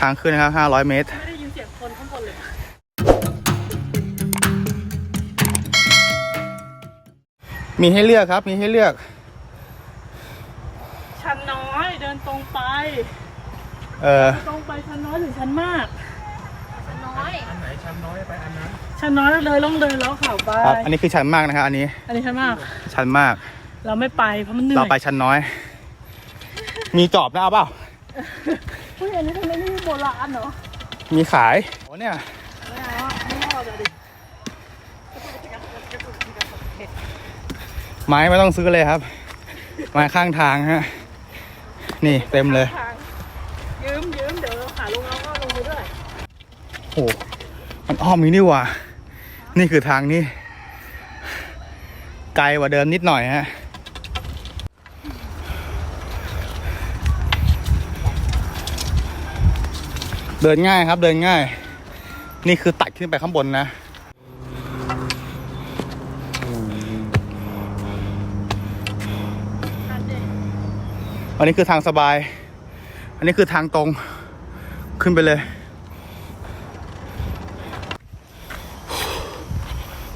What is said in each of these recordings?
ทางขึ้นนะครับ 500 เมตร ไม่ได้ยินเสียงคนข้างบนเลย มีให้เลือกครับ มีให้เลือก ชันน้อยเดินตรงไปเออตรงไปชันน้อยหรือชันมากน้อยชันน้อยเลยต้องเดินแล้วข่าวไปครับ อันนี้คือชันมากนะครับ อันนี้ อันนี้ชันมาก ชันมาก เราไม่ไปเพราะมันเหนื่อย เราไปชันน้อย มีจอบนะเอาเปล่าเฮ้ยอันนี้ทำไมไม่มีโบราณเหรอมีขายโอ้เนี่ยไม่เอาอะไม่เอาเลยดิไม้ไม่ต้องซื้อเลยครับ ไม้ข้างทางฮะ นี่เต็มเลยทางยืมยืมเดี๋ยวเราขาลงเราก็ลงไปด้วยโอ้โหมันอ้อมนี้นี่หว่า นี่คือทางนี้ ไกลกว่าเดิมนิดหน่อยฮะ เดินง่ายครับเดินง่าย นี่คือตัดขึ้นไปข้างบนนะ อันนี้คือทางสบาย อันนี้คือทางตรงขึ้นไปเลย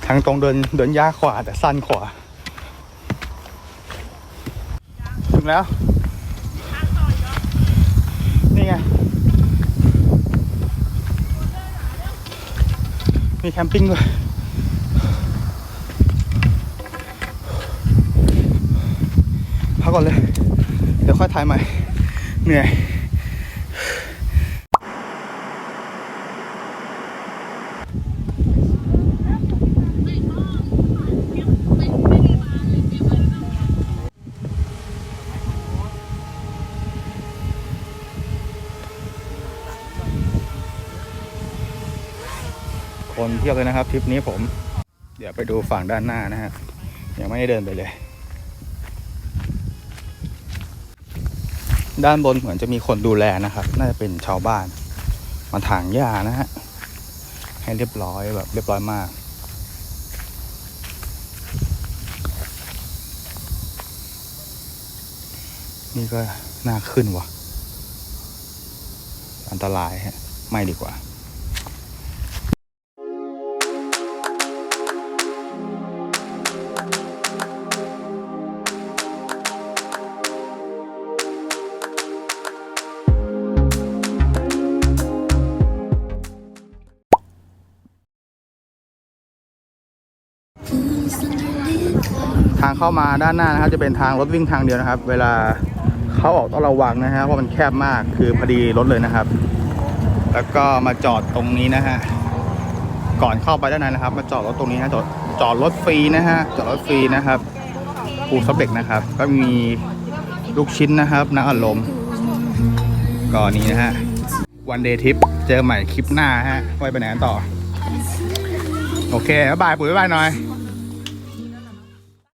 ทางตรงเดินเดินยากกว่าแต่สั้นกว่า ถึงแล้ว นี่ไง มีแคมปิ้งด้วยพักก่อนเลย เดี๋ยวค่อยถ่ายใหม่ เหนื่อย คนเที่ยวเลยนะครับทริปนี้ผม เดี๋ยวไปดูฝั่งด้านหน้านะฮะยังไม่ได้เดินไปเลย ด้านบนเหมือนจะมีคนดูแลนะครับ น่าจะเป็นชาวบ้าน มาถางหญ้านะฮะให้เรียบร้อยแบบเรียบร้อยมากนี่ก็น่าขึ้นวะอันตรายฮะ ไม่ดีกว่า ทางเข้ามาด้านหน้านะครับจะเป็นทางรถวิ่งทางเดียวนะครับ เวลาเขาออกต้องระวังนะฮะเพราะมันแคบมากคือพอดีรถเลยนะครับ แล้วก็มาจอดตรงนี้นะฮะก่อนเข้าไปด้านในนะครับ มาจอดรถตรงนี้นะจอดจอดรถฟรีนะฮะจอดรถฟรีนะครับปูซับเด็กนะครับ ก็มีลูกชิ้นนะครับน้ำอัดลมก็นี้นะฮะวันเดย์ทริปเจอใหม่คลิปหน้าฮะไว้ไปไหนกันต่อ โอเคบ๊ายบายปุ๋ยบ๊ายบายหน่อย